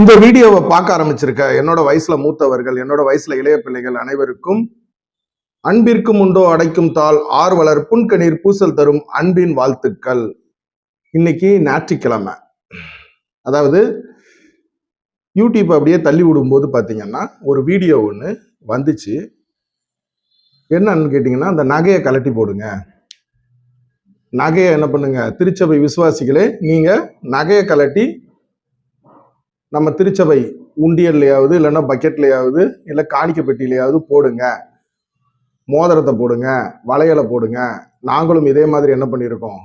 இந்த வீடியோவை பார்க்க ஆரம்பிச்சிருக்க என்னோட வயசுல மூத்தவர்கள் என்னோட வயசுல இளைய பிள்ளைகள் அனைவருக்கும் அன்பிற்கும் உண்டோ அடைக்கும் தாள் ஆர்வலர் புன்கணீர் பூசல் தரும் அன்பின் வாழ்த்துக்கள். இன்னைக்கு ஞாயிற்றுக்கிழமை. அதாவது யூடியூப் அப்படியே தள்ளி விடும்போது பார்த்தீங்கன்னா ஒரு வீடியோ ஒன்று வந்துச்சு. என்னன்னு கேட்டிங்கன்னா அந்த நகையை கலட்டி போடுங்க. நகையை என்ன பண்ணுங்க? திருச்சபை விசுவாசிகளே நீங்கள் நகையை கலட்டி நம்ம திருச்சபை உண்டியல்லையாவது இல்லைன்னா பக்கெட்லையாவது இல்லை காணிக்க பெட்டிலையாவது போடுங்க. மோதிரத்தை போடுங்க வளையலை போடுங்க. நாங்களும் இதே மாதிரி என்ன பண்ணியிருக்கோம்?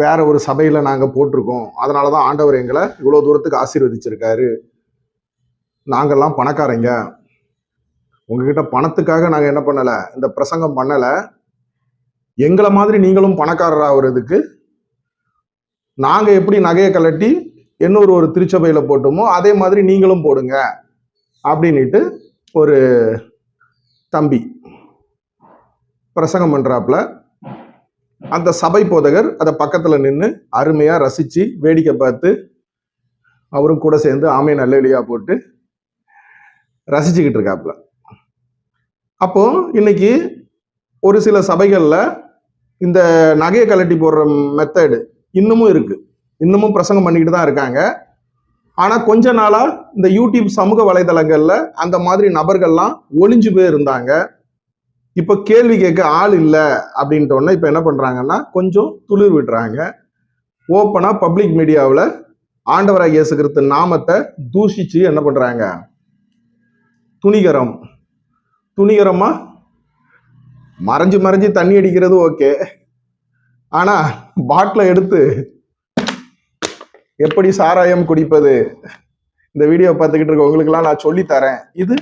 வேற ஒரு சபையில் நாங்கள் போட்டிருக்கோம். அதனால தான் ஆண்டவர் எங்களை இவ்வளோ தூரத்துக்கு ஆசீர்வதிச்சிருக்காரு. நாங்கெல்லாம் பணக்காரங்க. உங்ககிட்ட பணத்துக்காக நாங்கள் என்ன பண்ணலை? இந்த பிரசங்கம் பண்ணலை. எங்களை மாதிரி நீங்களும் பணக்காரர் ஆகிறதுக்கு நாங்கள் எப்படி நகையை கலட்டி இன்னொரு ஒரு திருச்சபையில் போட்டோமோ அதே மாதிரி நீங்களும் போடுங்க அப்படின்ட்டு ஒரு தம்பி பிரசங்கம் பண்ணுறாப்புல அந்த சபை போதகர் அதை பக்கத்தில் நின்று அருமையாக ரசித்து வேடிக்கை பார்த்து அவரும் கூட சேர்ந்து ஆமை நல்லெளியா போட்டு ரசிச்சுக்கிட்டு இருக்காப்புல. அப்போ இன்னைக்கு ஒரு சில சபைகளில் இந்த நகையை கலட்டி போடுற மெத்தடு இன்னமும் இருக்குது இன்னமும் பிரசங்கம் பண்ணிக்கிட்டு தான் இருக்காங்க. ஆனால் கொஞ்ச நாளாக இந்த யூடியூப் சமூக வலைதளங்களில் அந்த மாதிரி நபர்கள்லாம் ஒளிஞ்சு போய் இருந்தாங்க. கேள்வி கேட்க ஆள் இல்லை அப்படின்ட்டோன்னே இப்போ என்ன பண்ணுறாங்கன்னா கொஞ்சம் துளிர் விடுறாங்க. ஓப்பனாக பப்ளிக் மீடியாவில் ஆண்டவராக இயேசு கிறிஸ்து நாமத்தை தூஷிச்சு என்ன பண்ணுறாங்க துணிகரம். துணிகரமாக மறைஞ்சு மறைஞ்சு தண்ணி அடிக்கிறது ஓகே. ஆனால் பாட்டில் எடுத்து எப்படி சாராயம் குடிப்பது? இந்த வீடியோ பார்த்துக்கிட்டு இருக்க உங்களுக்கெல்லாம் நான் சொல்லி தரேன். இது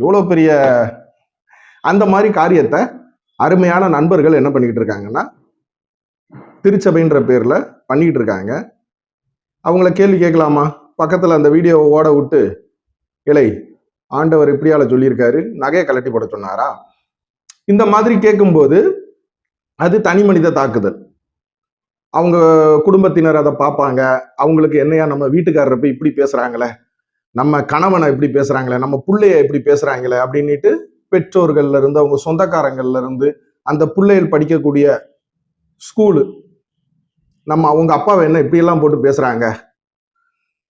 இவ்வளோ பெரிய அந்த மாதிரி காரியத்தை அருமையான நண்பர்கள் என்ன பண்ணிக்கிட்டு இருக்காங்கன்னா திருச்சபைன்ற பேர்ல பண்ணிக்கிட்டு இருக்காங்க. அவங்கள கேள்வி கேட்கலாமா? பக்கத்தில் அந்த வீடியோவை ஓட விட்டு இலை ஆண்டவர் இப்படியால சொல்லியிருக்காரு. நகையை கலட்டி போட சொன்னாரா? இந்த மாதிரி கேட்கும்போது அது தனி மனித தாக்குதல். அவங்க குடும்பத்தினர் அதை பார்ப்பாங்க அவங்களுக்கு என்னையா நம்ம வீட்டுக்காரரை போய் இப்படி பேசுறாங்களே? நம்ம கணவனை இப்படி பேசுறாங்களே? நம்ம பிள்ளைய இப்படி பேசுறாங்களே? அப்படின்னுட்டு பெற்றோர்கள்ல இருந்து அவங்க சொந்தக்காரங்கள்ல இருந்து அந்த பிள்ளைகள் படிக்கக்கூடிய ஸ்கூலு நம்ம அவங்க அப்பாவை என்ன இப்படியெல்லாம் போட்டு பேசுறாங்க?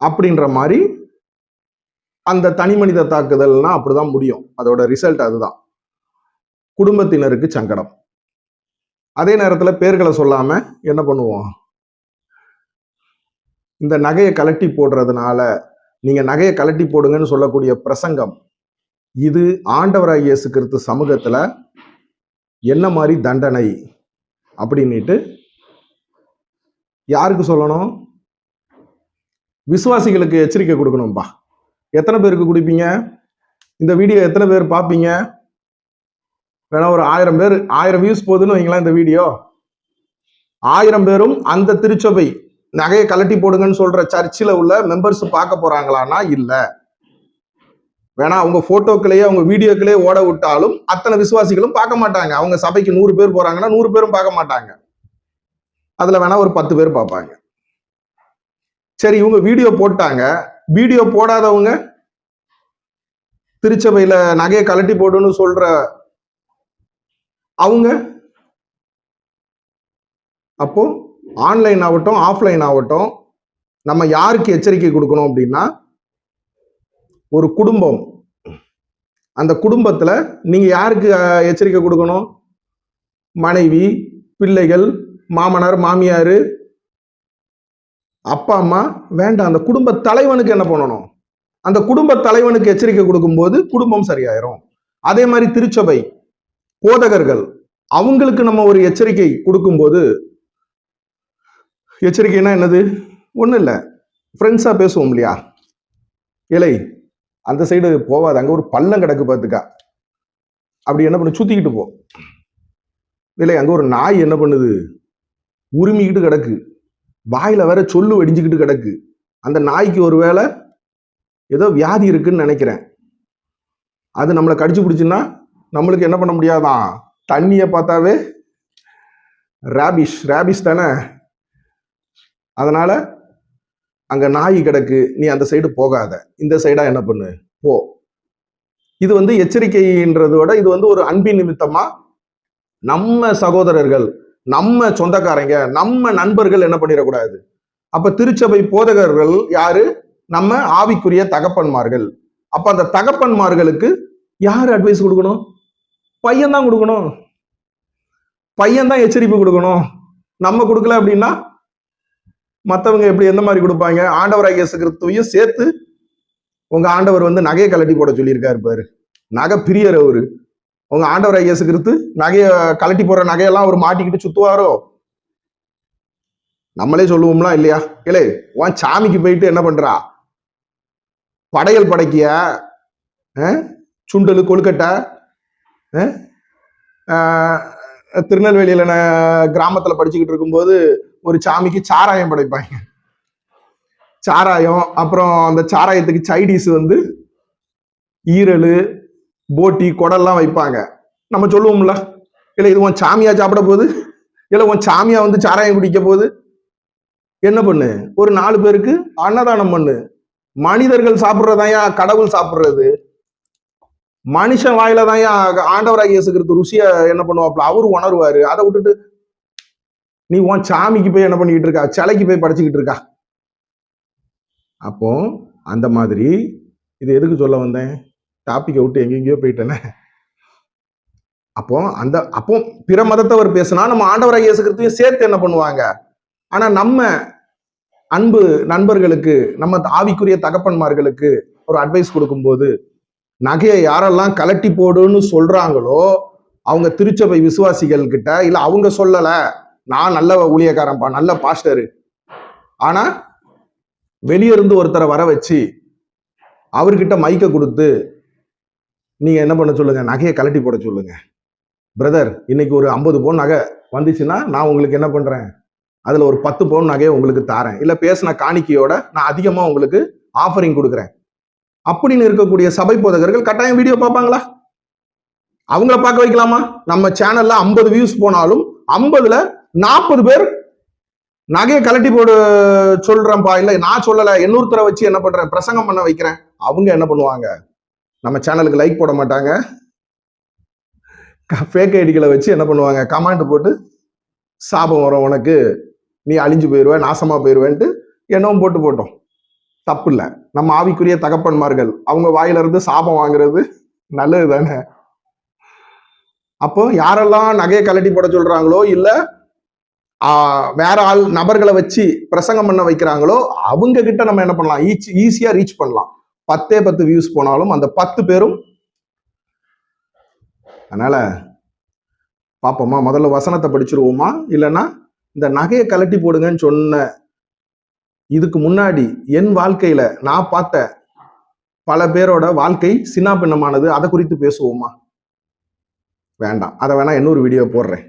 அப்படின்ற மாதிரி அந்த தனி மனித தாக்குதல்னா அப்படிதான் முடியும். அதோட ரிசல்ட் அதுதான். குடும்பத்தினருக்கு சங்கடம். அதே நேரத்தில் பேர்களை சொல்லாமல் என்ன பண்ணுவோம்? இந்த நகையை கலட்டி போடுறதுனால நீங்கள் நகையை கலட்டி போடுங்கன்னு சொல்லக்கூடிய பிரசங்கம் இது ஆண்டவராக இயேசு கிறிஸ்து சமூகத்தில் என்ன மாதிரி தண்டனை அப்படின்னுட்டு யாருக்கு சொல்லணும்? விசுவாசிகளுக்கு எச்சரிக்கை கொடுக்கணும்பா. எத்தனை பேருக்கு கொடுப்பீங்க? இந்த வீடியோ எத்தனை பேர் பார்ப்பீங்க? வேணா ஒரு ஆயிரம் பேர் ஆயிரம் வியூஸ் போகுதுன்னு வைங்களேன் இந்த வீடியோ ஆயிரம் பேரும் அந்த திருச்சபை நகையை கலட்டி போடுங்கன்னு சொல்ற சர்ச்சில் உள்ள மெம்பர்ஸ் பார்க்க போறாங்களான்னா இல்லை. வேணா அவங்க போட்டோக்களையே அவங்க வீடியோக்களையே ஓட விட்டாலும் அத்தனை விசுவாசிகளும் பார்க்க மாட்டாங்க. அவங்க சபைக்கு நூறு பேர் போறாங்கன்னா நூறு பேரும் பார்க்க மாட்டாங்க. அதுல வேணா ஒரு பத்து பேர் பார்ப்பாங்க. சரி இவங்க வீடியோ போட்டாங்க. வீடியோ போடாதவங்க திருச்சபையில நகையை கலட்டி போடுன்னு சொல்ற அவங்க? அப்போ ஆன்லைன் ஆகட்டும் ஆஃப்லைன் ஆகட்டும் நம்ம யாருக்கு எச்சரிக்கை கொடுக்கணும் அப்படின்னா ஒரு குடும்பம். அந்த குடும்பத்துல நீங்க யாருக்கு எச்சரிக்கை கொடுக்கணும்? மனைவி பிள்ளைகள் மாமனார் மாமியார் அப்பா அம்மா வேண்டாம். அந்த குடும்ப தலைவனுக்கு என்ன பண்ணணும்? அந்த குடும்ப தலைவனுக்கு எச்சரிக்கை கொடுக்கும்போது குடும்பம் சரியாயிரும். அதே மாதிரி திருச்சபை. போதகர்கள் அவங்களுக்கு நம்ம ஒரு எச்சரிக்கை கொடுக்கும்போது எச்சரிக்கைனா என்னது? ஒன்றும் இல்லை. ஃப்ரெண்ட்ஸாக பேசுவோம் இல்லையா? இலை அந்த சைடு போவாது. அங்கே ஒரு பள்ளம் கிடக்கு பார்த்துக்கா. அப்படி என்ன பண்ணு? சுற்றிக்கிட்டு போ. இல்லை அங்கே ஒரு நாய் என்ன பண்ணுது? உரிமிக்கிட்டு கிடக்கு. வாயில் வேற சொல்லு வெடிஞ்சுக்கிட்டு கிடக்கு. அந்த நாய்க்கு ஒரு வேளை ஏதோ வியாதி இருக்குன்னு நினைக்கிறேன். அது நம்மளை கடிச்சு பிடிச்சுன்னா நம்மளுக்கு என்ன பண்ண முடியாதான்? தண்ணியை பார்த்தாவே ரேபிஷ் ரேபிஷ் தானே? அதனால அங்க நாய் கிடக்கு நீ அந்த சைடு போகாத. இந்த சைடா என்ன பண்ணு? போ. இது வந்து எச்சரிக்கைன்றதோட இது வந்து ஒரு அன்பின் நிமித்தமா நம்ம சகோதரர்கள் நம்ம சொந்தக்காரங்க நம்ம நண்பர்கள் என்ன பண்ணிடக்கூடாது? அப்ப திருச்சபை போதகர்கள் யாரு? நம்ம ஆவிக்குரிய தகப்பன்மார்கள். அப்ப அந்த தகப்பன்மார்களுக்கு யார் அட்வைஸ் கொடுக்கணும்? பையன் தான் கொடுக்கணும். பையன் தான் எச்சரிப்பு கொடுக்கணும். நம்ம கொடுக்கல அப்படின்னா மற்றவங்க எப்படி எந்த மாதிரி கொடுப்பாங்க? ஆண்டவராக இயேசு கிறிஸ்துவையும் சேர்த்து உங்க ஆண்டவர் வந்து நகையை கலட்டி போட சொல்லியிருக்காரு பாரு. நகை பிரியர் அவரு. உங்க ஆண்டவராக இயேசு கிறிஸ்து நகையை கலட்டி போடுற நகையெல்லாம் அவர் மாட்டிக்கிட்டு சுத்துவாரோ? நம்மளே சொல்லுவோம்லாம் இல்லையா? இல்லை உன் சாமிக்கு போயிட்டு என்ன பண்றா? படையல் படைக்கிய? சுண்டல் கொழுக்கட்டை திருநெல்வேலியில் நான் கிராமத்தில் படிச்சுக்கிட்டு இருக்கும்போது ஒரு சாமிக்கு சாராயம் படைப்பாங்க. சாராயம் அப்புறம் அந்த சாராயத்துக்கு சைடிஸ் வந்து ஈரல் போட்டி குடல்லாம் வைப்பாங்க. நம்ம சொல்லுவோம்ல இல்லை இது உன் சாமியா சாப்பிட போகுது? இல்லை உன் சாமியா வந்து சாராயம் குடிக்க போகுது? என்ன பண்ணு? ஒரு நாலு பேருக்கு அன்னதானம் பண்ணு. மனிதர்கள் சாப்பிட்றதாயா கடவுள் சாப்பிட்றது. மனுஷன் வாயில தான் ஆண்டவராக இயேசுக்கிறது ருசிய என்ன பண்ணுவாப்ல அவரு உணர்வாரு. அதை விட்டுட்டு நீ உன் சாமிக்கு போய் என்ன பண்ணிக்கிட்டு இருக்கா? சிலைக்கு போய் படைச்சிக்கிட்டு இருக்கா? அப்போ அந்த மாதிரி இது எதுக்கு சொல்ல வந்தேன்? டாபிக்கை விட்டு எங்கெங்கேயோ போயிட்டேனே. அப்போ அந்த அப்போ பிற மதத்தவர் பேசினா நம்ம ஆண்டவராக இயேசுக்கிறதையும் சேர்த்து என்ன பண்ணுவாங்க? ஆனா நம்ம அன்பு நண்பர்களுக்கு நம்ம ஆவிக்குரிய தகப்பன்மார்களுக்கு ஒரு அட்வைஸ் கொடுக்கும்போது நகையை யாரெல்லாம் கலட்டி போடுன்னு சொல்றாங்களோ அவங்க திருச்சபை விசுவாசிகள் கிட்ட இல்ல அவங்க சொல்லல நான் நல்ல ஊழியக்காரன்ப்பா நல்ல பாஸ்டரு. ஆனா வெளியிருந்து ஒருத்தரை வர வச்சு அவர்கிட்ட மைக்க கொடுத்து நீங்க என்ன பண்ண சொல்லுங்க? நகையை கலட்டி போட சொல்லுங்க. பிரதர் இன்னைக்கு ஒரு ஐம்பது பவுன் நகை வந்துச்சுன்னா நான் உங்களுக்கு என்ன பண்றேன்? அதுல ஒரு பத்து பவுன் நகையை உங்களுக்கு தாரேன். இல்ல பேசின காணிக்கையோட நான் அதிகமா உங்களுக்கு ஆஃபரிங் கொடுக்குறேன். அப்படின்னு இருக்கக்கூடிய சபை போதகர்கள் கட்டாயம் வீடியோ பார்ப்பாங்களா? அவங்கள பார்க்க வைக்கலாமா? நம்ம சேனல்ல ஐம்பது வியூஸ் போனாலும் ஐம்பதுல நாற்பது பேர் நகையை கலட்டி போடு சொல்றேன்ப்பா இல்ல நான் சொல்லல. இன்னொருத்தரை வச்சு என்ன பண்றேன்? பிரசங்கம் பண்ண வைக்கிறேன். அவங்க என்ன பண்ணுவாங்க? நம்ம சேனலுக்கு லைக் போட மாட்டாங்க. ஃபேக் ஐடிகளை வச்சு என்ன பண்ணுவாங்க? கமெண்ட் போட்டு சாபம் வரும் உனக்கு. நீ அழிஞ்சு போயிடுவ நாசமா போயிடுவேன்ட்டு என்னவும் போட்டு போட்டோம். தப்பு இல்லை நம்ம ஆவிக்குரிய தகப்பன்மார்கள் அவங்க வாயிலிருந்து சாபம் வாங்குறது நல்லது தானே அப்போ யாரெல்லாம் நகையை கலட்டி போட சொல்றாங்களோ இல்ல வேற ஆள் நபர்களை வச்சு பிரசங்கம் பண்ண வைக்கிறாங்களோ அவங்க கிட்ட நம்ம என்ன பண்ணலாம்? ஈச் ஈஸியா ரீச் பண்ணலாம். பத்தே பத்து வியூஸ் போனாலும் அந்த பத்து பேரும் அதனால பாப்போமா முதல்ல வசனத்தை படிச்சிருவோமா? இல்லைன்னா இந்த நகையை கலட்டி போடுங்கன்னு சொன்ன இதுக்கு முன்னாடி என் வாழ்க்கையில நான் பார்த்த பல பேரோட வாழ்க்கை சின்னாபின்னமானது அதை குறித்து பேசுவோமா? வேண்டாம். அதை வேணா இன்னொரு வீடியோ போடுறேன்.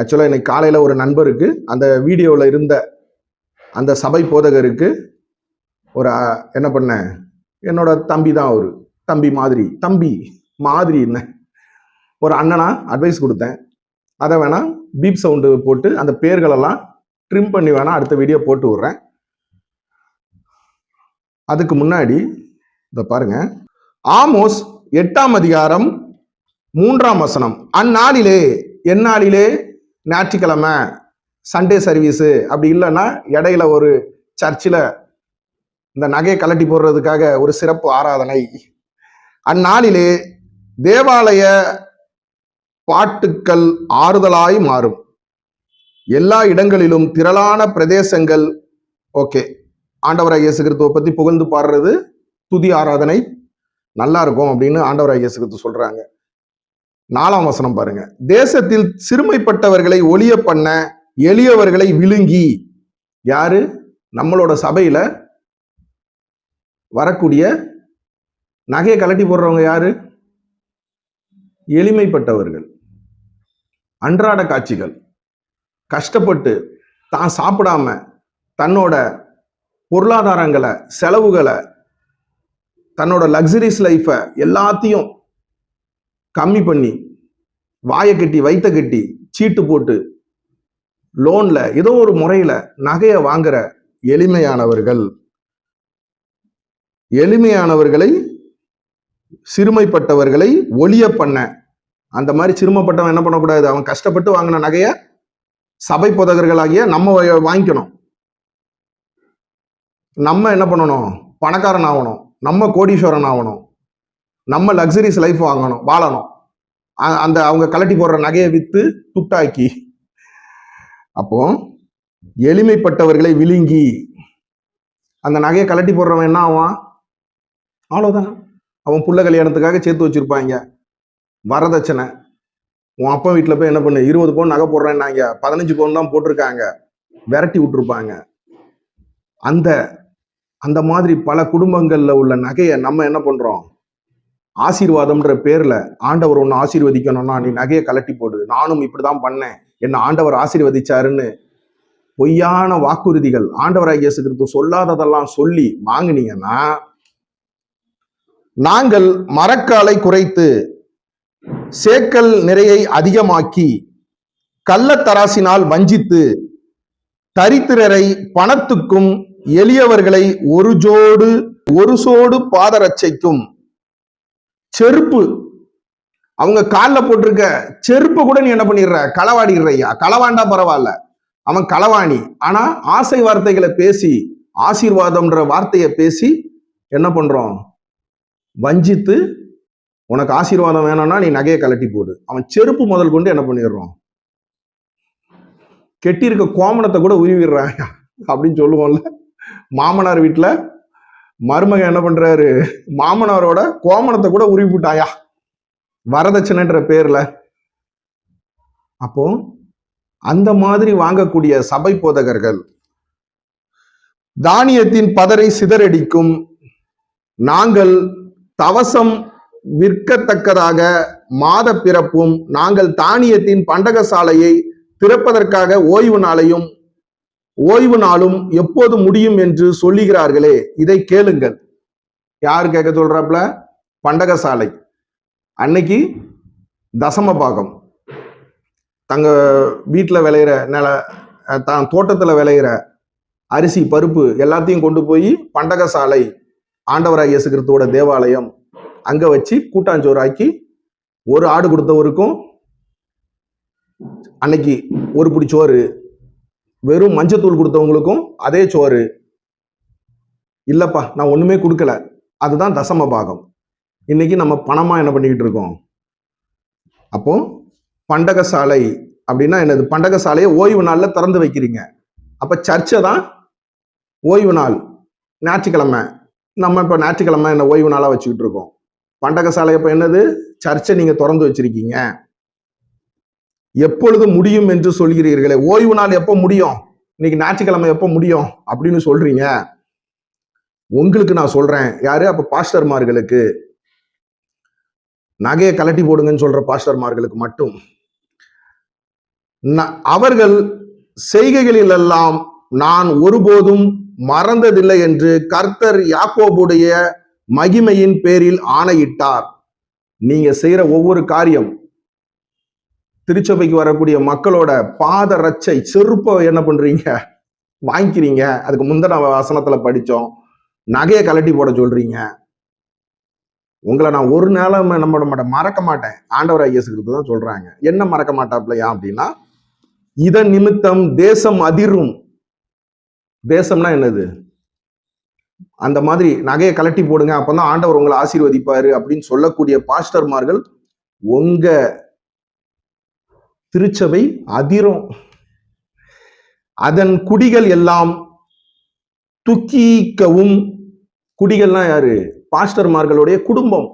ஆக்சுவலாக இன்னைக்கு காலையில் ஒரு நண்பருக்கு அந்த வீடியோவில் இருந்த அந்த சபை போதகருக்கு ஒரு என்ன பண்ணேன் என்னோட தம்பி தான் அவரு. தம்பி மாதிரி. தம்பி மாதிரி என்ன? ஒரு அண்ணனா அட்வைஸ் கொடுத்தேன். அதை வேணா பீப் சவுண்டு போட்டு அந்த பேர்களெல்லாம் ட்ரிம் பண்ணி வேணால் அடுத்த வீடியோ போட்டு விடுறேன். அதுக்கு முன்னாடி இதை பாருங்க. ஆமோஸ் எட்டாம் அதிகாரம் மூன்றாம் வசனம். அந்நாளிலே எந்நாளிலே ஞாயிற்றுக்கிழமை சண்டே சர்வீஸு அப்படி இல்லைன்னா இடையில ஒரு சர்ச்சில் இந்த நகையை கலட்டி போடுறதுக்காக ஒரு சிறப்பு ஆராதனை. அந்நாளிலே தேவாலய பாட்டுக்கள் ஆறுதலாய் மாறும். எல்லா இடங்களிலும் திரளான பிரதேசங்கள். ஓகே ஆண்டவராய் இயேசு கிறிஸ்துவை பத்தி புகழ்ந்து பாடுறது துதி ஆராதனை. நல்லா இருக்கும் அப்படின்னு ஆண்டவராய் இயேசு கிறிஸ்து சொல்றாங்க. நாலாம் வசனம் பாருங்க. தேசத்தில் சிறுமைப்பட்டவர்களை ஒளிய பண்ண எளியவர்களை விழுங்கி. யாரு? நம்மளோட சபையில வரக்கூடிய நகையை கலட்டி போடுறவங்க யாரு? எளிமைப்பட்டவர்கள். அன்றாட காட்சிகள். கஷ்டப்பட்டு தான் சாப்பிடாம தன்னோட பொருளாதாரங்களை செலவுகளை தன்னோட லக்ஸரிஸ் லைஃப்பை எல்லாத்தையும் கம்மி பண்ணி வாயை கட்டி வைத்த கட்டி சீட்டு போட்டு லோன்ல ஏதோ ஒரு முறையில நகையை வாங்குற எளிமையானவர்கள். எளிமையானவர்களை சிறுமைப்பட்டவர்களை ஒளிய பண்ண. அந்த மாதிரி சிறுமைப்பட்டவன் என்ன பண்ணக்கூடாது? அவன் கஷ்டப்பட்டு வாங்கின நகையை சபை புதகர்களாகிய நம்ம வாங்கிக்கணும். நம்ம என்ன பண்ணணும்? பணக்காரன் ஆகணும். நம்ம கோடீஸ்வரன் ஆகணும். நம்ம லக்ஸரிஸ் லைஃப் வாங்கணும். வாழணும். அந்த அவங்க கலட்டி போடுற நகையை விற்று துட்டாக்கி. அப்போ எளிமைப்பட்டவர்களை விழுங்கி அந்த நகையை கலட்டி போடுறவன் என்ன ஆவான்? அவ்வளோதான் அவன் புள்ள கல்யாணத்துக்காக சேர்த்து வச்சிருப்பாங்க. வரதட்சணை. உன் அப்பா வீட்டில் போய் என்ன பண்ணு? இருபது பவுன் நகை போடுறேன்னாங்க. பதினஞ்சு பவுன் தான் போட்டிருக்காங்க. விரட்டி விட்டுருப்பாங்க. அந்த அந்த மாதிரி பல குடும்பங்களில் உள்ள நகையை நம்ம என்ன பண்ணுறோம் ஆசீர்வாதம்ன்ற பேரில் ஆண்டவர் ஒன்று ஆசீர்வதிக்கணும்னா நீ நகையை கலட்டி போடு. நானும் இப்படிதான் பண்ணேன். என்னை ஆண்டவர் ஆசீர்வதிச்சாருன்னு பொய்யான வாக்குறுதிகள் ஆண்டவராக இயேசு கிறிஸ்து சொல்லாததெல்லாம் சொல்லி வாங்குனீங்கன்னா நாங்கள் மரக்காலை குறைத்து சேக்கல் நிறையை அதிகமாக்கி கள்ளத்தராசினால் வஞ்சித்து தரித்திரரை பணத்துக்கும் எளியவர்களை ஒரு ஜோடு ஒரு சோடு பாதரட்சைக்கும். செருப்பு. அவங்க காலில் போட்டிருக்க செருப்பு கூட நீ என்ன பண்ணிடுற? களவாடிடுறையா? களவாண்டா பரவாயில்ல. அவன் களவாணி. ஆனா ஆசை வார்த்தைகளை பேசி ஆசீர்வாதம்ன்ற வார்த்தையை பேசி என்ன பண்றோம்? வஞ்சித்து உனக்கு ஆசீர்வாதம் வேணும்னா நீ நகையை கலட்டி போடு. அவன் செருப்பு முதல் கொண்டு என்ன பண்ணிடுறான்? கெட்டியிருக்க கோமணத்தை கூட உருவிடுறான் அப்படின்னு சொல்லுவோம்ல. மாமனார் வீட்டுல மருமகன் என்ன பண்றாரு? மாமனாரோட கோமணத்தை கூட உருவி விட்டாயா வரதட்சணைன்ற பேர்ல. அப்போ அந்த மாதிரி வாங்கக்கூடிய சபை போதகர்கள் தானியத்தின் பதரை சிதறடிக்கும். நாங்கள் தவசம் விற்கத்தக்கதாக மாத பிறப்பும் நாங்கள் தானியத்தின் பண்டகசாலையை திறப்பதற்காக ஓய்வு நாளையும் ஓய்வு நாளும் எப்போது முடியும் என்று சொல்லுகிறார்களே இதை கேளுங்கள். யார் கேட்க சொல்றாப்ல பண்டகசாலை. அன்னைக்கு தசம பாகம். தங்க வீட்டில் விளையிற நில தான் தோட்டத்தில் விளையிற அரிசி பருப்பு எல்லாத்தையும் கொண்டு போய் பண்டகசாலை ஆண்டவராக இயேசு கிறிஸ்துவோட தேவாலயம் அங்க வச்சு கூட்டாஞ்சோறு ஆக்கி ஒரு ஆடு கொடுத்தவருக்கும் அன்னைக்கு ஒரு பிடி சோறு வெறும் மஞ்சத்தூள் கொடுத்தவங்களுக்கும் அதே சோறு. இல்லப்பா நான் ஒண்ணுமே கொடுக்கல. அதுதான் தசம பாகம். இன்னைக்கு நம்ம பணமா என்ன பண்ணிக்கிட்டு இருக்கோம்? அப்போ பண்டகசாலை அப்படின்னா என்னது? பண்டகசாலையை ஓய்வு நாள்ல திறந்து வைக்கிறீங்க. அப்ப சர்ச்சை தான் ஓய்வு நாள். ஞாயிற்றுக்கிழமை. நம்ம இப்ப ஞாயிற்றுக்கிழமை என்ன ஓய்வு நாளா வச்சுக்கிட்டு இருக்கோம். பண்டகசாலை இப்ப என்னது? சர்ச்சை நீங்க திறந்து வச்சிருக்கீங்க. எப்பொழுது முடியும் என்று சொல்கிறீர்களே? ஓய்வு நாள் எப்போ முடியும்? இன்னைக்கு ஞாயிற்றுக்கிழமை எப்போ முடியும்? அப்படின்னு சொல்றீங்க. உங்களுக்கு நான் சொல்றேன். யாரு? அப்ப பாஸ்டர்மார்களுக்கு. நகையை கலட்டி போடுங்கன்னு சொல்ற பாஸ்டர்மார்களுக்கு மட்டும். அவர்கள் அவர்கள் செய்கைகளிலெல்லாம் நான் ஒருபோதும் மறந்ததில்லை என்று கர்த்தர் யாக்கோபுடைய மகிமையின் பேரில் ஆணையிட்டார். நீங்க செய்யற ஒவ்வொரு காரியம் திருச்சபைக்கு வரக்கூடிய மக்களோட பாத ரச்சை செருப்பை என்ன பண்றீங்க? வாங்கிக்கிறீங்க. அதுக்கு முந்தின வசனத்துல படிச்சோம். நகையை கலட்டி போட சொல்றீங்க. உங்களை நான் ஒரு நாளும் நம்ம நம்ம மறக்க மாட்டேன். ஆண்டவர் இயேசு கிறிஸ்து தான் சொல்றாங்க. என்ன மறக்க மாட்டாப்லையா அப்படின்னா இதன் நிமித்தம் தேசம் அதிரும். தேசம்னா என்னது? அந்த மாதிரி நகையை கலட்டி போடுங்க அப்பதான் ஆண்டவர் உங்களை ஆசீர்வதிப்பாரு அப்படின்னு சொல்லக்கூடிய பாஸ்டர்மார்கள் உங்க திருச்சபை அதிரும். அதன் குடிகள் எல்லாம் துக்கிக்கவும். குடிகள்லாம் யாரு? பாஸ்டர்மார்களுடைய குடும்பம்.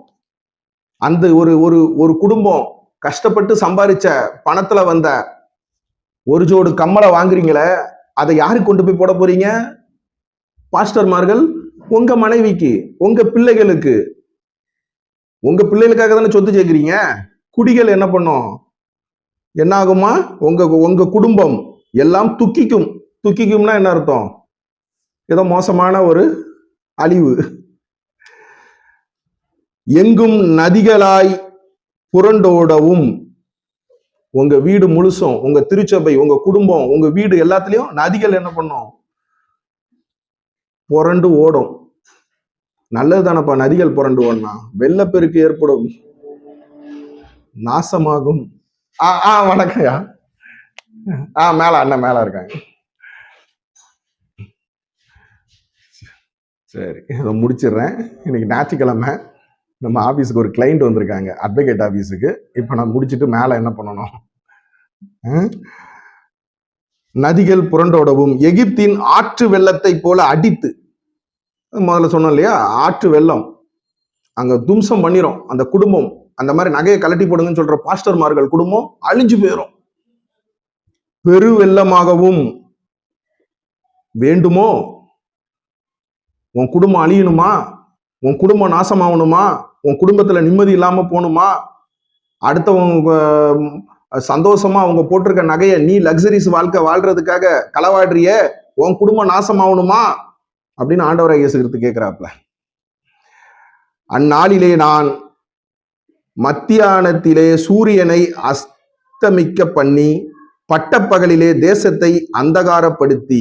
அந்த ஒரு ஒரு ஒரு குடும்பம் கஷ்டப்பட்டு சம்பாதிச்ச பணத்துல வந்த ஒரு ஜோடு கம்மலை வாங்குறீங்களே அதை யாருக்கு கொண்டு போய் போட போறீங்க? பாஸ்டர்மார்கள் உங்க மனைவிக்கு உங்க பிள்ளைகளுக்கு. உங்க பிள்ளைகளுக்காக தானே சொத்து சேர்க்கிறீங்க குடிகள் என்ன பண்ணும்? என்ன ஆகுமா உங்க உங்க குடும்பம் எல்லாம் துக்கிக்கும். துக்கிக்கும்னா என்ன அர்த்தம்? ஏதோ மோசமான ஒரு அழிவு. எங்கும் நதிகளாய் புரண்டோடவும் உங்க வீடு முழுசும் உங்க திருச்சபை உங்க குடும்பம் உங்க வீடு எல்லாத்துலயும் நதிகள் என்ன பண்ணும்? புரண்டு ஓடும். நல்லது தானப்பா நதிகள் புரண்டு ஓடனா வெள்ளப்பெருக்கு ஏற்படும். நாசமாகும். ஆ ஆ வணக்கம்யா ஆ மேல அண்ணன் மேல இருக்காங்க. சரி இதை முடிச்சிடுறேன். இன்னைக்கு ஞாயிற்றுக்கிழமை. நம்ம ஆஃபீஸுக்கு ஒரு கிளைண்ட் வந்திருக்காங்க அட்வொகேட் ஆஃபீஸுக்கு இப்போ நான் முடிச்சுட்டு மேலே என்ன பண்ணணும்? நதிகள் புரண்டோடவும் எகிப்தின் ஆற்று வெள்ளத்தை போல அடித்து. முதல்ல சொன்னோம் இல்லையா? ஆற்று வெள்ளம். அங்க தும்சம் பண்ணிரும். அந்த குடும்பம் அந்த மாதிரி நகையை கலட்டி போடுங்கன்னு சொல்ற பாஸ்டர்மார்கள் குடும்பம் அழிஞ்சு போயிடும் பெரு வெள்ளமாகவும். வேண்டுமோ? உன் குடும்பம் அழியணுமா? உன் குடும்பம் நாசமாகணுமா உன் குடும்பத்துல நிம்மதி இல்லாம போகணுமா அடுத்தவங்க சந்தோஷமா அவங்க போட்டிருக்க நகையை நீ லக்ஸரிஸ் வாழ்க்கை வாழ்றதுக்காக களவாடுறிய? உன் குடும்பம் நாசமாகணுமா அப்படின்னு ஆண்டவராக இயேசுகிறது கேட்குறாப்ல அந்நாளிலே நான் மத்தியானத்திலே சூரியனை அஸ்தமிக்க பண்ணி பட்டப்பகலிலே தேசத்தை அந்தகாரப்படுத்தி.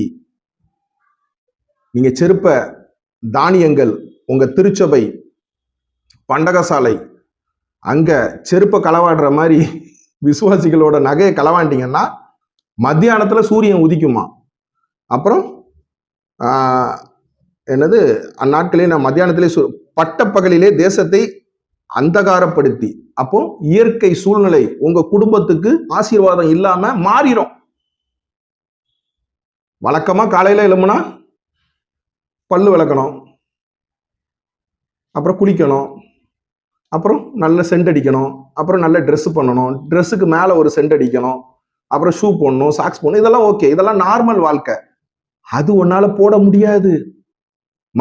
நீங்க செருப்ப தானியங்கள் உங்க திருச்சபை பண்டகசாலை அங்க செருப்ப களவாடுற மாதிரி விசுவாசிகளோட நகையை களவாண்டிங்கன்னா மத்தியானத்துல சூரியன் உதிக்குமா? அப்புறம் என்னது? அந்நாட்களே நான் மத்தியானத்திலே சு- பட்டப்பகலிலே தேசத்தை அந்தகாரப்படுத்தி அப்போ இயற்கை சூழ்நிலை உங்க குடும்பத்துக்கு ஆசீர்வாதம் இல்லாம மாறிடும் வழக்கமா காலையில எழும்புனா பல்லு விளக்கணும் அப்புறம் குளிக்கணும் அப்புறம் நல்ல சென்ட் அடிக்கணும் அப்புறம் நல்ல ட்ரெஸ் பண்ணணும் ட்ரெஸ்ஸுக்கு மேலே ஒரு சென்ட் அடிக்கணும் அப்புறம் ஷூ போடணும் சாக்ஸ் போடணும் இதெல்லாம் ஓகே இதெல்லாம் நார்மல் வாழ்க்கை. அது உன்னால போட முடியாது.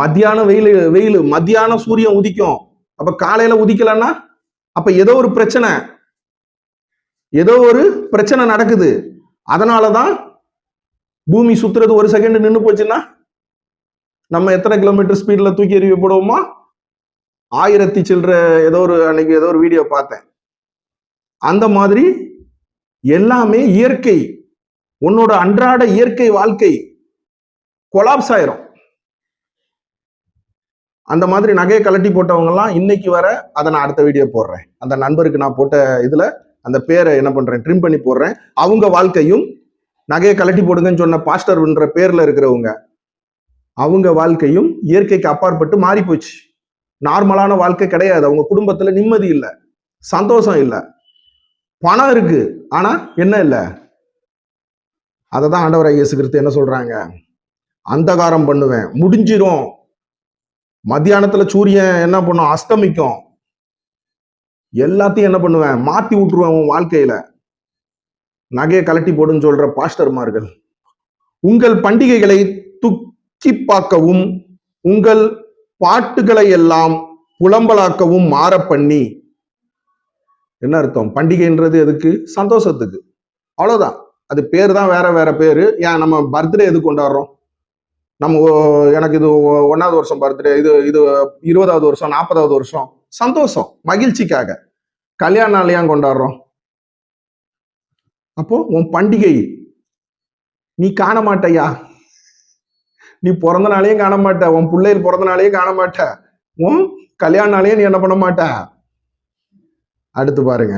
மத்தியானம் வெயில் வெயில் மத்தியானம் சூரியன் உதிக்கும். அப்ப காலையில உதிக்கலன்னா அப்ப ஏதோ ஒரு பிரச்சனை. ஏதோ ஒரு பிரச்சனை நடக்குது. அதனாலதான் பூமி சுத்துறது ஒரு செகண்ட் நின்று போச்சுன்னா நம்ம எத்தனை கிலோமீட்டர் ஸ்பீட்ல தூக்கி எறிய போடுவோமா? ஆயிரத்தி சில்லற ஏதோ ஒரு அன்னைக்கு ஏதோ ஒரு வீடியோ பார்த்தேன். அந்த மாதிரி எல்லாமே இயற்கை. உன்னோட அன்றாட இயற்கை வாழ்க்கை கொலாப்ஸ் ஆயிரும். அந்த மாதிரி நகையை கலட்டி போட்டவங்கெல்லாம் இன்னைக்கு வர அதை நான் அடுத்த வீடியோ போடுறேன். அந்த நண்பருக்கு நான் போட்ட இதில் அந்த பேரை என்ன பண்ணுறேன் ட்ரிம் பண்ணி போடுறேன். அவங்க வாழ்க்கையும் நகையை கலட்டி போடுங்கன்னு சொன்ன பாஸ்டர்ன்ற பேரில் இருக்கிறவங்க அவங்க வாழ்க்கையும் இயற்கைக்கு அப்பாற்பட்டு மாறி போச்சு நார்மலான வாழ்க்கை கிடையாது. அவங்க குடும்பத்தில் நிம்மதி இல்லை சந்தோஷம் இல்லை பணம் இருக்கு ஆனால் என்ன இல்லை? அதை தான் ஆண்டவராக இயேசுகிறது என்ன சொல்கிறாங்க அந்தகாரம் பண்ணுவேன் முடிஞ்சிரும். மத்தியானத்துல சூரியன் என்ன பண்ணும்? அஸ்தமிக்கும். எல்லாத்தையும் என்ன பண்ணுவேன்? மாத்தி விட்டுருவேன் உன் வாழ்க்கையில. நகையை கலட்டி போடுன்னு சொல்ற பாஸ்டர்மார்கள். உங்கள் பண்டிகைகளை துக்கி பார்க்கவும் உங்கள் பாட்டுகளை எல்லாம் புலம்பலாக்கவும் மாற பண்ணி. என்ன அர்த்தம்? பண்டிகைன்றது எதுக்கு? சந்தோஷத்துக்கு. அவ்வளவுதான். அது பேர் தான் வேற வேற பேரு. ஏன் நம்ம பர்த்டே எது கொண்டாடுறோம்? நம்ம எனக்கு இது ஒன்றாவது வருஷம் பர்த்டே இது இது இருபதாவது வருஷம் நாற்பதாவது வருஷம். சந்தோஷம் மகிழ்ச்சிக்காக. கல்யாண நாள் கொண்டாடுறோம். அப்போ உன் பண்டிகை நீ காண மாட்டையா நீ பிறந்த நாளையும் காண மாட்ட உன் பிள்ளைகள் பிறந்த நாளையும் காண மாட்ட. உன் கல்யாண நாளையும் நீ என்ன பண்ண மாட்ட? அடுத்து பாருங்க.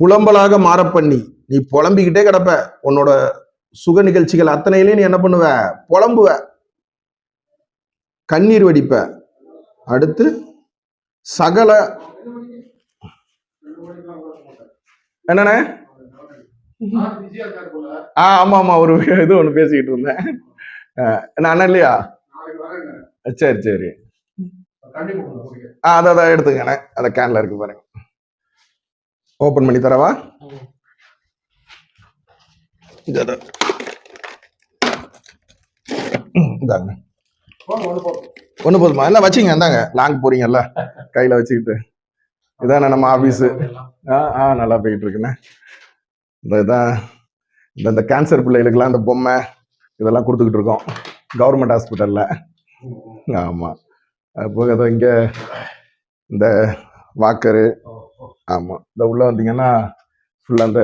புலம்பலாக மாற பண்ணி நீ புலம்பிக்கிட்டே கிடப்ப உன்னோட சுக நிகழ்ச்சிகள் அத்தனையிலையும் நீ என்ன பண்ணுவ? புலம்புவ. கண்ணீர் வடிப்ப. அடுத்து சகல என்னண்ணே? ஆ ஆமா ஆமா ஒரு இது ஒன்று பேசிக்கிட்டு இருந்தேன். நான் என்ன அண்ணன் இல்லையா? சரி சரி. ஆ அதை அதை எடுத்துக்கண்ணே அந்த கேன்ல இருக்கு பாருங்க. ஓபன் பண்ணி தரவா? இந்த இந்தாங்க ஒன்று போதுமா எல்லாம் வச்சுங்க இந்தாங்க லாங் போறீங்கல்ல கையில வச்சுக்கிட்டு இதானே நம்ம ஆபீஸ் ஆ ஆ நல்லா போயிட்டு இருக்குண்ணே இந்த இதான் இந்த இந்த கேன்சர் பிள்ளைகளுக்கெல்லாம் இந்த பொம்மை இதெல்லாம் கொடுத்துக்கிட்டு இருக்கோம் கவர்மெண்ட் ஹாஸ்பிட்டல்ல ஆமாம் அது போக இதோ இங்கே இந்த வாக்கரு ஆமாம் இந்த உள்ளே வந்தீங்கன்னா ஃபுல்லாக அந்த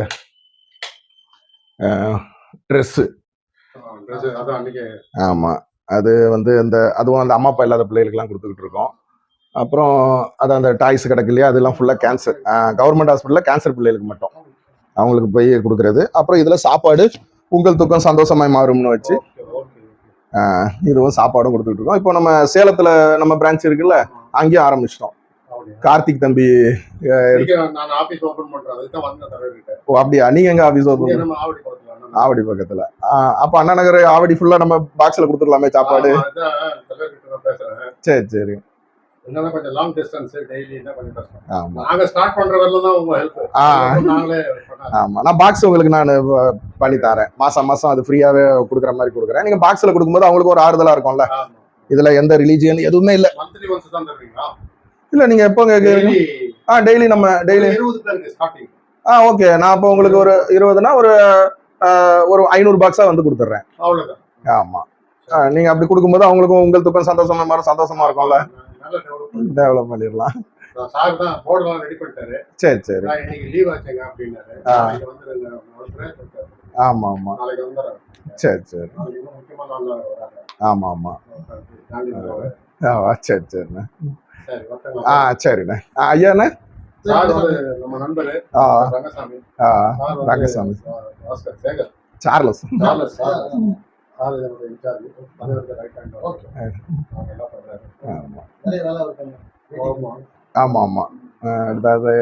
ட்ரெஸ்ஸு. ஆமாம் அது வந்து அந்த அதுவும் அந்த அம்மா அப்பா இல்லாத பிள்ளைகளுக்கெல்லாம் கொடுத்துக்கிட்டு இருக்கோம். அப்புறம் அது அந்த டாய்ஸ் கிடக்கு இல்லையா அதெல்லாம் ஃபுல்லாக கேன்சர் கவர்மெண்ட் ஹாஸ்பிட்டலில் கேன்சர் பிள்ளைகளுக்கு மட்டும். அவங்களுக்கு போய் கொடுக்கறது. அப்புறம் இதில் சாப்பாடு உங்கள் துக்கம் சந்தோஷமாய் மாறும்னு வச்சு. இதுவும் சாப்பாடும் கொடுத்துட்டு இருக்கோம். இப்போ நம்ம சேலத்தில் நம்ம பிரான்ச் இருக்குல்ல அங்கேயும் ஆரம்பிச்சிட்டோம். கார்த்திக் தம்பி ஆபீஸ் ஓபன் ஓ அப்படியா? நீங்க எங்க ஓப்பன் நம்ம ஆவடி பக்கத்துல அப்ப அண்ணா நகர் ஆவடி ஃபுல்லா நம்ம பாக்ஸ்ல கொடுத்துடலாமே சாப்பாடு? சரி சரி. என்னன்னா கொஞ்சம் லாங் டிஸ்டன்ஸ் டெய்லி என்ன கொஞ்சம் கஷ்டம். ஆமா. நாங்க ஸ்டார்ட் பண்ற வரல தான் உங்க ஹெல்ப் ஆ. நாங்களே பண்ணாங்க ஆமா. நான் பாக்ஸ் உங்களுக்கு நான் பண்ணி தரேன். மாசம் மாசம் அது ஃப்ரீயாவே கொடுக்குற மாதிரி கொடுக்குறேன். நீங்க பாக்ஸ்ல கொடுக்கும்போது அவங்களுக்கு ஒரு ஆறுதலா இருக்கும்ல? இதுல எந்த ரிலீஜியன் எதுவுமே இல்ல. மந்த்லி ஒன்ஸ் தான் தருவீங்களா? இல்ல நீங்க எப்போ கேக்குறீங்க? டெய்லி ஆ டெய்லி நம்ம டெய்லி ஆ ஓகே நான் அப்போ உங்களுக்கு ஒரு இருபதுனா ஒரு ஒரு ஐநூறு பாக்ஸா வந்து கொடுத்துட்றேன் அவ்வளவுதான். ஆமா. நீங்க அப்படி கொடுக்கும்போது அவங்களுக்கும் உங்கள் துக்கம் சந்தோஷமா மாதிரி சந்தோஷமா இருக்கும்ல? டெவலப் பண்ணிடலாம். சார் தான் போர்டெல்லாம் ரெடி பண்ணிட்டாரு. சரி இன்னைக்கு லீவ் ஆச்சுங்க அப்படின்னாரு. ஆமா ஆமா. நாளைக்கு வந்துடுறேன். சரி சரி. முக்கியமான ஆமா ஆமா. சரி சரிண்ணே? ஆ சரிண்ணே. ஆ ஐயாண்ணே? ரங்கசாமி. சார்லஸ். ஆமா. ஆமா. ஏதாவது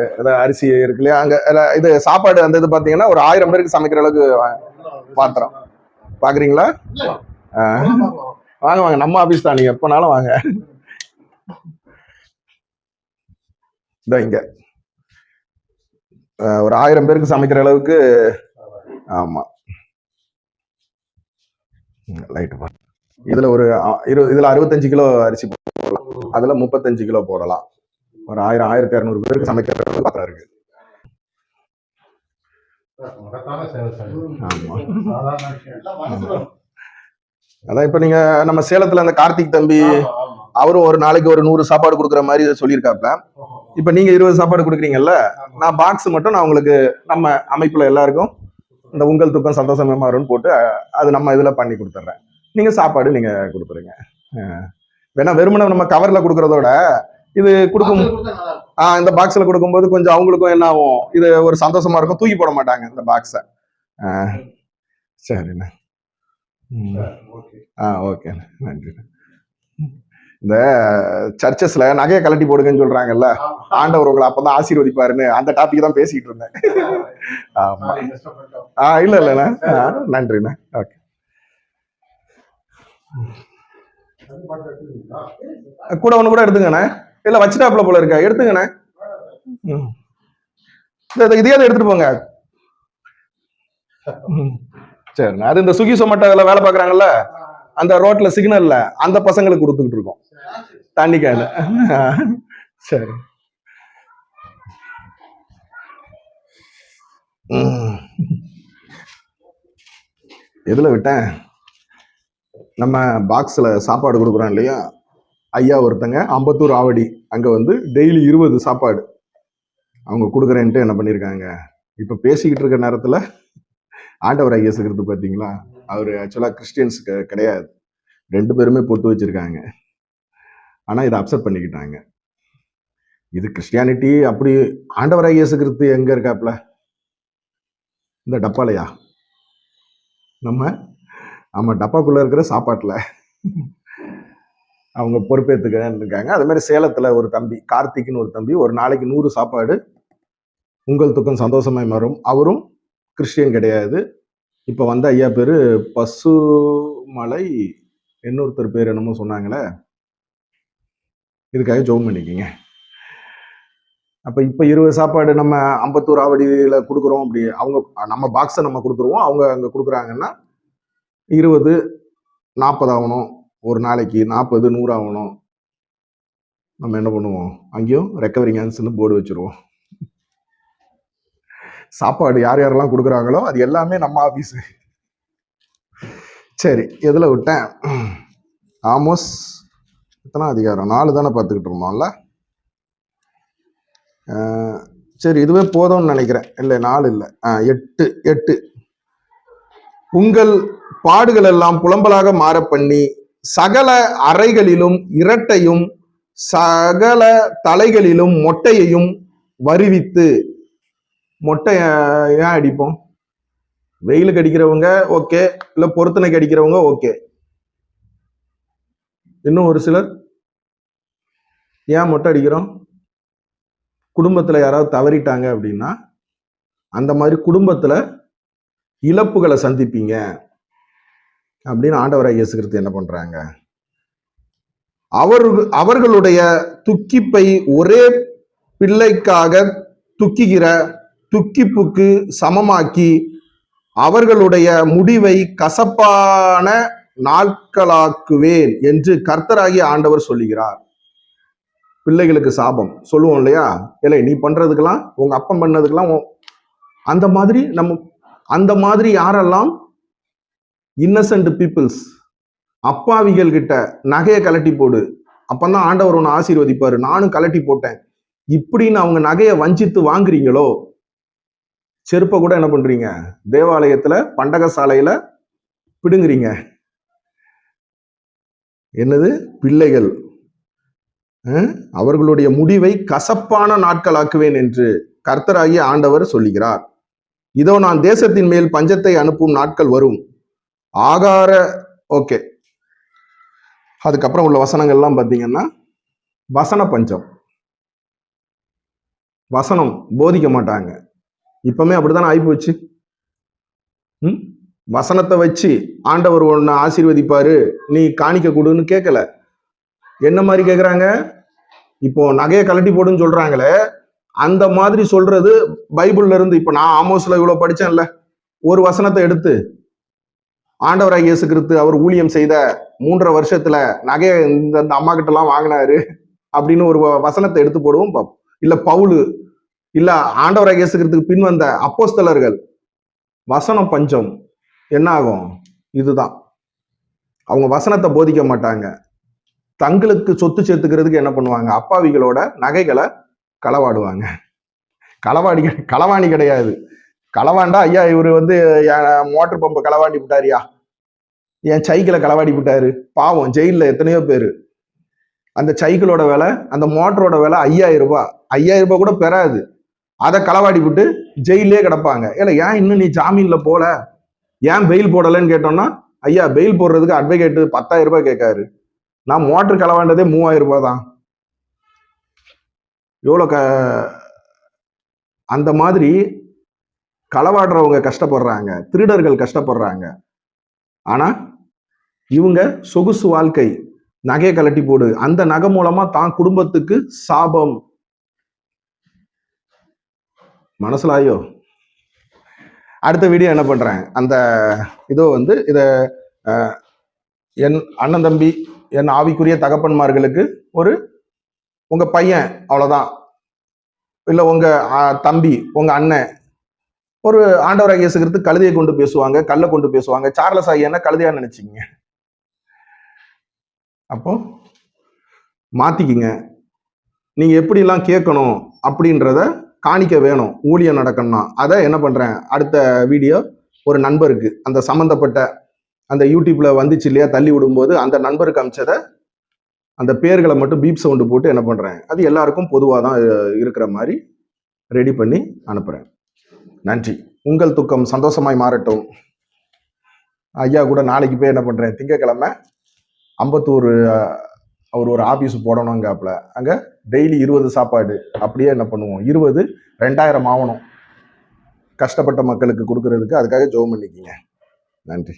அரிசி இருக்கு இல்லையா? அங்க இது சாப்பாடு அந்த இது பாத்தீங்கன்னா ஒரு ஆயிரம் பேருக்கு சமைக்கிற அளவுக்கு பாத்திரம். பாக்குறீங்களா? ஆ, வாங்க வாங்க. நம்ம ஆபீஸ் தான். நீங்க எப்பனாலும் வாங்க. இதோ இங்க. ஒரு ஆயிரம் பேருக்கு சமைக்கிற அளவுக்கு ஆமா. லைட்டு இதுல ஒரு இரு இதுல அறுபத்தஞ்சு கிலோ அரிசி போடலாம். அதுல முப்பத்தஞ்சு கிலோ போடலாம். ஒரு ஆயிரம் ஆயிரத்தி இரநூறு பேருக்கு சமைக்கிற அளவுக்கு பாத்திரம் இருக்கு. அதான் இப்ப நீங்க நம்ம சேலத்துல அந்த கார்த்திக் தம்பி அவரும் ஒரு நாளைக்கு ஒரு நூறு சாப்பாடு கொடுக்குற மாதிரி சொல்லியிருக்காப்ல. இப்ப நீங்க இருபது சாப்பாடு கொடுக்குறீங்கல்ல. நான் பாக்ஸ் மட்டும் நான் உங்களுக்கு நம்ம அமைப்புல எல்லாருக்கும் இந்த உங்கள் துக்கம் சந்தோஷமே மாறும்னு போட்டு அது நம்ம இதுல பண்ணி கொடுத்துட்றேன். நீங்க சாப்பாடு நீங்க கொடுத்துருங்க. வேணா வெறுமனை நம்ம கவர்ல கொடுக்கறதோட இது கொடுக்கும் ஆ இந்த பாக்ஸ்ல கொடுக்கும்போது கொஞ்சம் அவங்களுக்கும் என்ன ஆகும் இது ஒரு சந்தோஷமா இருக்கும் தூக்கி போட மாட்டாங்க இந்த பாக்ஸை சரிண்ணே. ஆ ஓகே. நன்றி. இந்த சர்ச்சஸ்ல நகையை கலட்டி போடுங்கன்னு சொல்றாங்கல்ல. ஆண்டவர் உங்களை அப்பதான் ஆசீர்வதிப்பாருன்னு அந்த டாபிக் தான் பேசிட்டு இருந்தேன். ஆமா. ஆ இல்ல இல்லண்ணே நன்றிண்ணே. ஓகே? கூட ஒண்ணு கூட எடுத்துங்கண்ணே. இல்ல வச்சுட்டாப்புல போல இருக்கா? எடுத்துங்கண்ணே. இதையாவது எடுத்துட்டு போங்க. சரிண்ணே அது இந்த சுகி சொமேட்டோல வேலை பார்க்கறாங்கல்ல? அந்த ரோட்ல சிக்னல்ல அந்த பசங்களுக்கு கொடுத்துக்கிட்டு இருக்கோம் சரி. எதில் எதுல விட்டேன்? நம்ம பாக்ஸில் சாப்பாடு கொடுக்குறோம் இல்லையா? ஐயா ஒருத்தங்க அம்பத்தூர் ஆவடி. அங்கே வந்து டெய்லி இருபது சாப்பாடு. அவங்க கொடுக்குறேன்ட்டு என்ன பண்ணியிருக்காங்க இப்போ பேசிக்கிட்டு இருக்க நேரத்தில் ஆண்டவர் ஐயா இருக்கிறது பார்த்தீங்களா அவர் ஆக்சுவலாக கிறிஸ்டியன்ஸ் கிடையாது. ரெண்டு பேருமே பொட்டு வச்சுருக்காங்க. ஆனால் இதை அப்செட் பண்ணிக்கிட்டாங்க. இது கிறிஸ்டியானிட்டி அப்படி ஆண்டவர் இயேசுகிறது எங்கே இருக்காப்ல இந்த டப்பாலையா? நம்ம நம்ம டப்பாக்குள்ளே இருக்கிற சாப்பாட்டில். அவங்க பொறுப்பேற்றுக்கிறேன்னு இருக்காங்க. அது மாதிரி சேலத்தில் ஒரு தம்பி கார்த்திக்னு ஒரு தம்பி ஒரு நாளைக்கு நூறு சாப்பாடு உங்கள் துக்கம் சந்தோஷமாய் மாறும். அவரும் கிறிஸ்டியன் கிடையாது. இப்போ வந்த ஐயா பேர் பசுமலை இன்னொருத்தர் பேர் என்னமோ சொன்னாங்களே இதுக்காக ஜோம் பண்ணிக்கிங்க அப்போ இப்போ இருபது சாப்பாடு நம்ம அம்பத்தூர் ஆவடியில் கொடுக்குறோம் அப்படி அவங்க நம்ம பாக்ஸை நம்ம கொடுத்துருவோம். அவங்க அங்கே கொடுக்குறாங்கன்னா இருபது நாற்பது ஆகணும். ஒரு நாளைக்கு நாற்பது நூறு ஆகணும். நம்ம என்ன பண்ணுவோம்? அங்கேயும் ரெக்கவரிங் ஆன்சர்னு போர்டு வச்சிருவோம். சாப்பாடு யார் யாரெல்லாம் கொடுக்குறாங்களோ அது எல்லாமே நம்ம ஆஃபீஸு சரி எதில் விட்டேன்? ஆமோஸ் எத்தனை அதிகாரம்? நாலு தானே பார்த்துக்கிட்டு இருந்தோம்ல? சரி இதுவே போதும்னு நினைக்கிறேன். இல்லை நாலு இல்லை. எட்டு எட்டு. உங்கள் பாடுகள் எல்லாம் புலம்பலாக மாற பண்ணி சகல அறைகளிலும் இரட்டையும் சகல தலைகளிலும் மொட்டையையும் வருவித்து மொட்டை ஏன் அடிப்போம்? வெயிலுக்கு அடிக்கிறவங்க ஓகே இல்லை பொருத்தனைக்கு அடிக்கிறவங்க ஓகே. இன்னும் ஒரு சிலர் ஏன் மொட்டை அடிக்கிறோம்? குடும்பத்தில் யாராவது தவறிட்டாங்க அப்படின்னா அந்த மாதிரி குடும்பத்தில் இழப்புகளை சந்திப்பீங்க அப்படின்னு ஆண்டவராக இயேசுகிறது என்ன பண்ணுறாங்க அவர் அவர்களுடைய துக்கிப்பை ஒரே பிள்ளைக்காக துக்கிக்கிற துக்கிப்புக்கு சமமாக்கி அவர்களுடைய முடிவை கசப்பான நாட்களாக்குவேன் என்று கர்த்தராகிய ஆண்டவர் சொல்லுகிறார். பிள்ளைகளுக்கு சாபம். சொல்லுவோம் இல்லையா? இல்லை நீ பண்றதுக்கெல்லாம் உங்க அப்பன் பண்ணதுக்கெல்லாம் உன்- அந்த மாதிரி நம்ம அந்த மாதிரி யாரெல்லாம் இன்னசென்ட் பீப்புள்ஸ் அப்பாவிகள் கிட்ட நகையை கலட்டி போடு. அப்பந்தான் ஆண்டவர் ஒன்று ஆசீர்வதிப்பாரு. நானும் கலட்டி போட்டேன். இப்படின்னு அவங்க நகையை வஞ்சித்து வாங்குறீங்களோ? செருப்பை கூட என்ன பண்றீங்க? தேவாலயத்துல பண்டக சாலையில பிடுங்குறீங்க. என்னது? பிள்ளைகள். அவர்களுடைய முடிவை கசப்பான நாட்களாக்குவேன் என்று கர்த்தராகிய ஆண்டவர் சொல்லுகிறார். இதோ நான் தேசத்தின் மேல் பஞ்சத்தை அனுப்பும் நாட்கள் வரும். ஆகார ஓகே. அதுக்கப்புறம் உள்ள வசனங்கள்லாம் பார்த்தீங்கன்னா வசன பஞ்சம். வசனம் போதிக்க மாட்டாங்க. இப்பவுமே அப்படித்தானே ஆயிப்போச்சு? ம்? வசனத்தை வச்சு ஆண்டவர் ஒன்று ஆசீர்வதிப்பாரு. நீ காணிக்க கொடுன்னு கேட்கல என்ன மாதிரி கேட்குறாங்க இப்போ நகையை கலட்டி போடுன்னு சொல்றாங்களே அந்த மாதிரி சொல்றது பைபிள்ல இருந்து. இப்போ நான் ஆமோஸ்ல இவ்வளோ படித்தேன்ல ஒரு வசனத்தை எடுத்து ஆண்டவராக இயேசு கிறிஸ்து அவர் ஊழியம் செய்த மூன்றரை வருஷத்துல நகையை இந்த அந்த அம்மா கிட்டலாம் வாங்கினாரு அப்படின்னு ஒரு வ- வசனத்தை எடுத்து போடுவோம் பாப்போம் இல்ல பவுலு இல்ல ஆண்டவராக இயேசு கிறிஸ்துக்கு பின் வந்த அப்போஸ்தலர்கள். வசனம் பஞ்சம். என்ன ஆகும் இதுதான். அவங்க வசனத்தை போதிக்க மாட்டாங்க. தங்களுக்கு சொத்து சேர்த்துக்கிறதுக்கு என்ன பண்ணுவாங்க? அப்பாவிகளோட நகைகளை களவாடுவாங்க. களவாடி களவாணி கிடையாது. களவாண்டா ஐயா இவர் வந்து மோட்டர் பம்பை களவாண்டி விட்டாரியா? என் சைக்கிளை களவாடி விட்டாரு. பாவம் ஜெயிலில் எத்தனையோ பேர். அந்த சைக்கிளோட விலை அந்த மோட்டரோட விலை ஐயாயிரம் ரூபாய். ஐயாயிரம் ரூபாய் கூட பெறாது. அதை களவாடி விட்டு ஜெயிலே கிடப்பாங்க. ஏன்னா ஏன் இன்னும் நீ ஜாமீனில் போல? ஏன் பெயில் போடலைன்னு கேட்டோம்னா ஐயா பெயில் போடுறதுக்கு அட்வொகேட்டு பத்தாயிரம் ரூபாய் கேட்காரு. நான் மோட்டர் களவாண்டதே மூவாயிரம் ரூபாய் தான். எவ்வளோ க அந்த மாதிரி களவாடுறவங்க கஷ்டப்படுறாங்க திருடர்கள் கஷ்டப்படுறாங்க. ஆனா இவங்க சொகுசு வாழ்க்கை நகையை கலட்டி போடு அந்த நகை மூலமா தான் குடும்பத்துக்கு சாபம். மனசுலாயோ அடுத்த வீடியோ என்ன பண்ணுறேன் அந்த இதோ வந்து இதை என் அண்ணன் தம்பி என் ஆவிக்குரிய தகப்பன்மார்களுக்கு ஒரு உங்கள் பையன் அவ்வளோதான் இல்லை உங்கள் தம்பி உங்கள் அண்ணன் ஒரு ஆண்டவராக இயேசுகிறது கழுதையை கொண்டு பேசுவாங்க கல்லை கொண்டு பேசுவாங்க. சார்லஸ் ஐயன்னா கழுதையா நினைச்சிங்க அப்போ மாத்திக்கிங்க. நீங்கள் எப்படிலாம் கேட்கணும் அப்படின்றத காணிக்க வேணும் ஊழியம் நடக்கணும்னா. அதை என்ன பண்ணுறேன் அடுத்த வீடியோ ஒரு நண்பருக்கு அந்த சம்மந்தப்பட்ட அந்த யூடியூப்ல வந்துச்சு இல்லையா தள்ளி விடும்போது அந்த நண்பருக்கு அமிச்சதை அந்த பேர்களை மட்டும் பீப் சவுண்டு போட்டு என்ன பண்ணுறேன் அது எல்லாருக்கும் பொதுவாக தான் இருக்கிற மாதிரி ரெடி பண்ணி அனுப்புகிறேன் நன்றி. உங்கள் துக்கம் சந்தோஷமாய் மாறட்டும். ஐயா கூட நாளைக்கு போய் என்ன பண்ணுறேன் திங்கக்கிழமை அம்பத்தூர் அவர் ஒரு ஆபீஸ் போடணுங்காப்புல அங்கே டெய்லி இருபது சாப்பாடு. அப்படியே என்ன பண்ணுவோம்? இருபது ரெண்டாயிரம் ஆகணும் கஷ்டப்பட்ட மக்களுக்கு கொடுக்கறதுக்கு. அதுக்காக ஜோம் பண்ணிக்கிங்க. நன்றி.